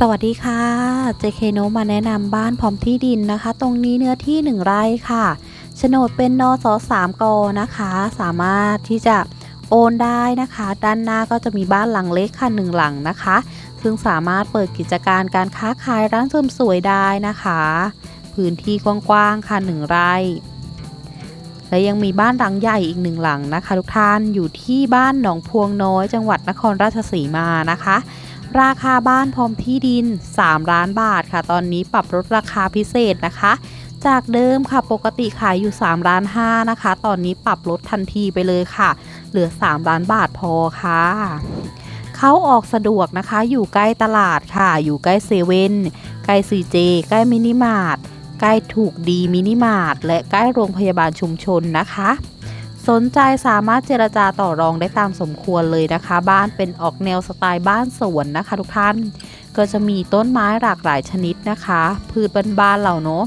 สวัสดีค่ะ JK โนมาแนะนำบ้านพร้อมที่ดินนะคะ ตรงนี้เนื้อที่ 1 ไร่ค่ะโฉนดเป็นนส3กนะคะ สามารถที่จะโอนได้นะคะ ด้านหน้าก็จะมีบ้านหลังเล็กค่ะหนึ่งหลังนะคะ ซึ่งสามารถเปิดกิจการการค้าขายร้านเสริมสวยได้นะคะ พื้นที่กว้างๆค่ะ1ไร่ และยังมีบ้านหลังใหญ่อีกหนึ่งหลังนะคะ ทุกท่านอยู่ที่บ้านหนองพวงน้อย จังหวัดนครราชสีมานะคะ ราคาบ้านพร้อมที่ดิน 3 ล้านบาทค่ะ ตอนนี้ปรับลดราคาพิเศษนะคะ จากเดิมค่ะปกติขายอยู่3ล้าน5นะคะ ตอนนี้ปรับลดทันทีไปเลยค่ะ เหลือ 3 ล้านบาทพอค่ะเข้าออกสะดวกนะคะ อยู่ใกล้ตลาดค่ะ อยู่ใกล้เซเว่นใกล้ซีเจใกล้มินิมาร์ทใกล้ถูกดีมินิมาร์ทและใกล้โรงพยาบาลชุมชนนะคะ สนใจสามารถเจรจาต่อรองได้ตามสมควรเลยนะคะ บ้านเป็นออกแนวสไตล์บ้านสวนนะคะ ทุกท่าน ก็จะมีต้นไม้หลากหลายชนิดนะคะ พืชบ้านๆเราเนาะ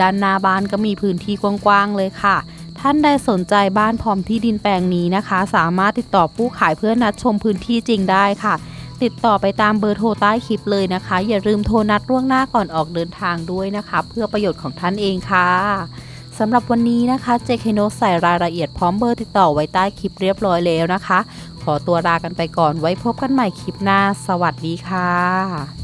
ด้านหน้าบ้านก็มีพื้นที่กว้างๆเลยค่ะ ท่านใดสนใจบ้านพร้อมที่ดินแปลงนี้นะคะ สามารถติดต่อผู้ขายเพื่อนัดชมพื้นที่จริงได้ค่ะ ติดต่อไปตามเบอร์โทรใต้คลิปเลยนะคะ อย่าลืมโทรนัดล่วงหน้าก่อนออกเดินทางด้วยนะคะ เพื่อประโยชน์ของท่านเองค่ะ สำหรับวันนี้นะคะเจคโนใส่รายละเอียดพร้อมเบอร์ติดต่อไว้ใต้คลิปเรียบร้อยแล้วนะคะ ขอตัวลากันไปก่อนไว้พบกันใหม่คลิปหน้า สวัสดีค่ะ